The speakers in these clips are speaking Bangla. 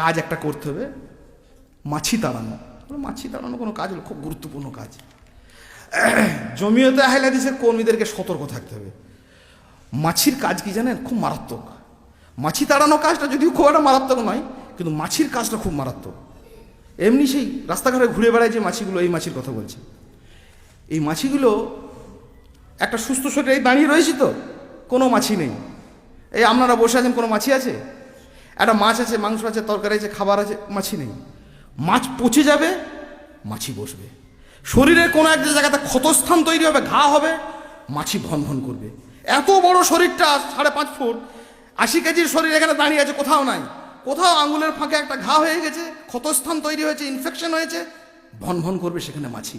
কাজ একটা করতে হবে, মাছি তাড়ানো। মাছি তাড়ানো কোনো কাজ হলো, খুব গুরুত্বপূর্ণ কাজ। জমিয়তে আহলে হাদিসের কর্মীদেরকে সতর্ক থাকতে হবে। মাছির কাজ কি জানেন? খুব মারাত্মক। মাছি তাড়ানো কাজটা যদিও খুব একটা মারাত্মক নয়, কিন্তু মাছির কাজটা খুব মারাত্মক। এমনি সেই রাস্তাঘাটে ঘুরে বেড়ায় যে মাছিগুলো, এই মাছির কথা বলছে। এই মাছিগুলো একটা সুস্থ শরীরে দাঁড়িয়ে রয়েছে তো? কোনো মাছি নেই। এই আপনারা বসে আছেন, কোনো মাছি আছে? একটা মাছ আছে, মাংস আছে, তরকারি আছে, খাবার আছে, মাছি নেই। মাছ পচে যাবে, মাছি বসবে। শরীরের কোনো একটা জায়গাতে ক্ষতস্থান তৈরি হবে, ঘা হবে, মাছি ভন ভন করবে। এত বড় শরীরটা, সাড়ে পাঁচ ফুট, আশি কেজির শরীর এখানে দাঁড়িয়ে আছে, কোথাও নাই। কোথাও আঙুলের ফাঁকে একটা ঘা হয়ে গেছে, ক্ষতস্থান তৈরি হয়েছে ইনফেকশন হয়েছে ভন ভন করবে সেখানে মাছি।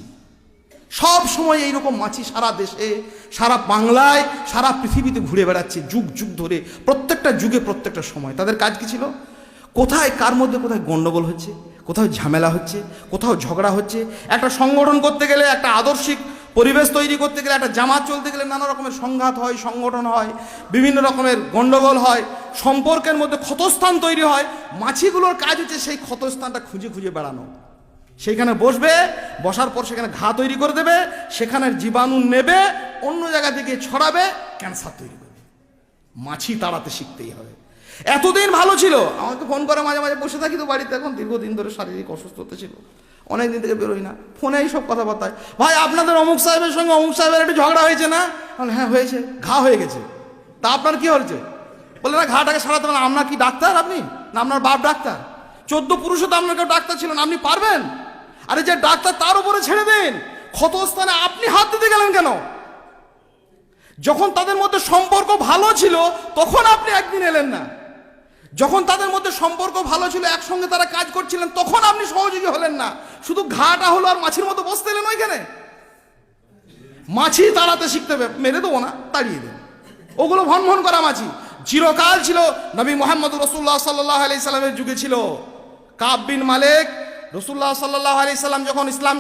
সব সময় এইরকম মাছি সারা দেশে, সারা বাংলায়, সারা পৃথিবীতে ঘুরে বেড়াচ্ছে যুগ যুগ ধরে, প্রত্যেকটা যুগে প্রত্যেকটা সময়। তাদের কাজ কি ছিল? কোথায়, কার মধ্যে কোথায় গণ্ডগোল হচ্ছে কোথাও ঝামেলা হচ্ছে, কোথাও ঝগড়া হচ্ছে, একটা সংগঠন করতে গেলে, একটা আদর্শিক পরিবেশ তৈরি করতে গেলে, একটা জামাত চলতে গেলে নানা রকমের সংঘাত হয়, সংগঠন হয়, বিভিন্ন রকমের গণ্ডগোল হয়, সম্পর্কের মধ্যে ক্ষতস্থান তৈরি হয়, মাছিগুলোর কাজ হচ্ছে সেই ক্ষতস্থানটা খুঁজে খুঁজে বেড়ানো। সেইখানে বসবে, বসার পর সেখানে ঘা তৈরি করে দেবে সেখানের জীবাণু নেবে, অন্য জায়গা থেকে ছড়াবে, ক্যান্সার তৈরি করবে। মাছি তাড়াতে শিখতেই হবে। এতদিন ভালো ছিল। আমাকে ফোন করে মাঝে মাঝে, বসে থাকি তো বাড়িতে এখন দীর্ঘদিন ধরে শারীরিক অসুস্থতা ছিল। অনেক দিন থেকে বেরোই না। ফোনে এই সব কথাবার্তায়, ভাই, আপনাদের অমুক সাহেবের সঙ্গে অমুক সাহেবের একটু ঝগড়া হয়েছে না? হ্যাঁ হয়েছে। ঘা হয়ে গেছে। তা আপনার কি হয়েছে? বলে না, ঘাটাকে সারাতে পারেন আপনার কি ডাক্তার আপনি? না, আপনার বাপ ডাক্তার। চোদ্দ পুরুষও তো আপনার কেউ ডাক্তার ছিল না। আপনি পারবেন? আরে যে ডাক্তার তার উপরে ছেড়ে দিন। ক্ষতস্থানে আপনি হাত দিতে গেলেন কেন? যখন তাদের মধ্যে সম্পর্ক ভালো ছিল, তখন আপনি একদিন এলেন না। যখন তাদের মধ্যে সম্পর্ক ভালো ছিল, একসঙ্গে তারা কাজ করছিলেন, তখন আপনি সহযোগী হলেন না। শুধু ঘাটা হলো আর মাছির মতো বসতে এলেন ওইখানে? মাছি তাড়াতে শিখতে মেরে দেবো না, তাড়িয়ে দেন। ওগুলো ভন ভন করা মাছি। চিরকাল ছিল নবী মোহাম্মদ রসুল্লাহ সাল্লাহ আলি সাল্লামের যুগে ছিল। কাব বিন মালেক রসুল্লাহ সাল্লাহ আলি সাল্লাম যখন ইসলাম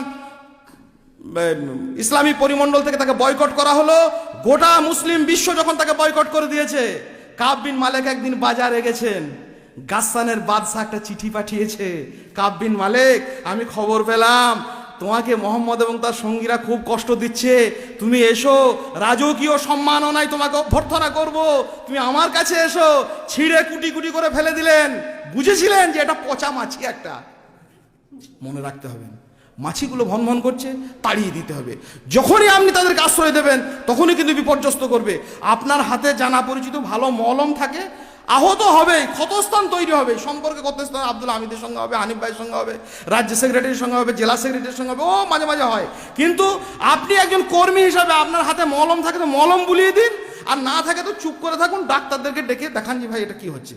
ইসলামী পরিমণ্ডল থেকে তাকে বয়কট করা হলো, গোটা মুসলিম বিশ্ব যখন তাকে বয়কট করে দিয়েছে, কাব বিন মালেক একদিন বাজারে গেছেন গাসানের বাদশাহ একটা চিঠি পাঠিয়েছে, কাব বিন মালেক, আমি খবর পেলাম, তোমাকে মোহাম্মদ এবং তার সঙ্গীরা খুব কষ্ট দিচ্ছে, তুমি এসো, রাজকীয় সম্মাননায় তোমাকে অভ্যর্থনা করব, তুমি আমার কাছে এসো, ছিঁড়ে কুটি কুটি করে ফেলে দিলেন, বুঝেছিলেন যে এটা পচা মাছি একটা। মনে রাখতে হবে। মাছিগুলো ভন ভন করছে, তাড়িয়ে দিতে হবে। যখনই আপনি তাদেরকে আশ্রয় দেবেন, তখনই কিন্তু বিপর্যস্ত করবে। আপনার হাতে জানা পরিচিত ভালো মলম থাকে, আহত হবে, ক্ষতস্থান তৈরি হবে। সম্পর্কে ক্ষতস্থান আব্দুল হামিদের সঙ্গে হবে, হানিফ ভাইয়ের সঙ্গে হবে, রাজ্য সেক্রেটারির সঙ্গে হবে, জেলা সেক্রেটারির সঙ্গে হবে, ও মাঝে মাঝে হয়। কিন্তু আপনি একজন কর্মী হিসাবে আপনার হাতে মলম থাকে তো মলম বুলিয়ে দিন, আর না থাকে তো চুপ করে থাকুন, ডাক্তারদেরকে ডেকে দেখান যে ভাই এটা কি হচ্ছে।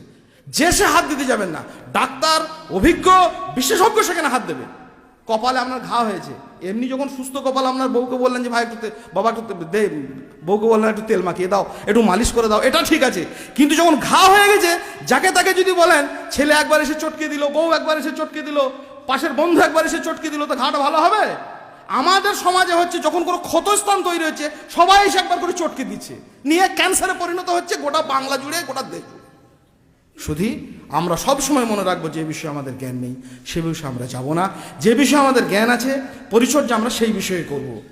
যে সে হাত দিতে যাবেন না, ডাক্তার, অভিজ্ঞ, বিশেষজ্ঞ সেখানে হাত দেবে। কপালে আপনার ঘা হয়েছে। এমনি যখন সুস্থ কপাল, আপনার বউকে বললেন যে, ভাই, একটু বাবা, একটু দে, বউকে বললেন, একটু তেল মাখিয়ে দাও, একটু মালিশ করে দাও। এটা ঠিক আছে। কিন্তু যখন ঘা হয়ে গেছে, যাকে তাকে যদি বলেন, ছেলে একবার এসে চটকে দিল, বউ একবার এসে চটকে দিল, পাশের বন্ধু একবার এসে চটকে দিল, তো ঘাটা ভালো হবে? আমাদের সমাজে হচ্ছে, যখন কোনো ক্ষতস্থান তৈরি হচ্ছে, সবাই এসে একবার করে চটকে দিচ্ছে। নিয়ে ক্যান্সারে পরিণত হচ্ছে গোটা বাংলা জুড়ে, গোটা দেশ। শুধু আমরা সব সময় মনে রাখব যে বিষয়ে আমাদের জ্ঞান নেই, সে বিষয়ে আমরা যাব না। যে বিষয়ে আমাদের জ্ঞান আছে, পরিচর্যা আমরা সেই বিষয়ে করব।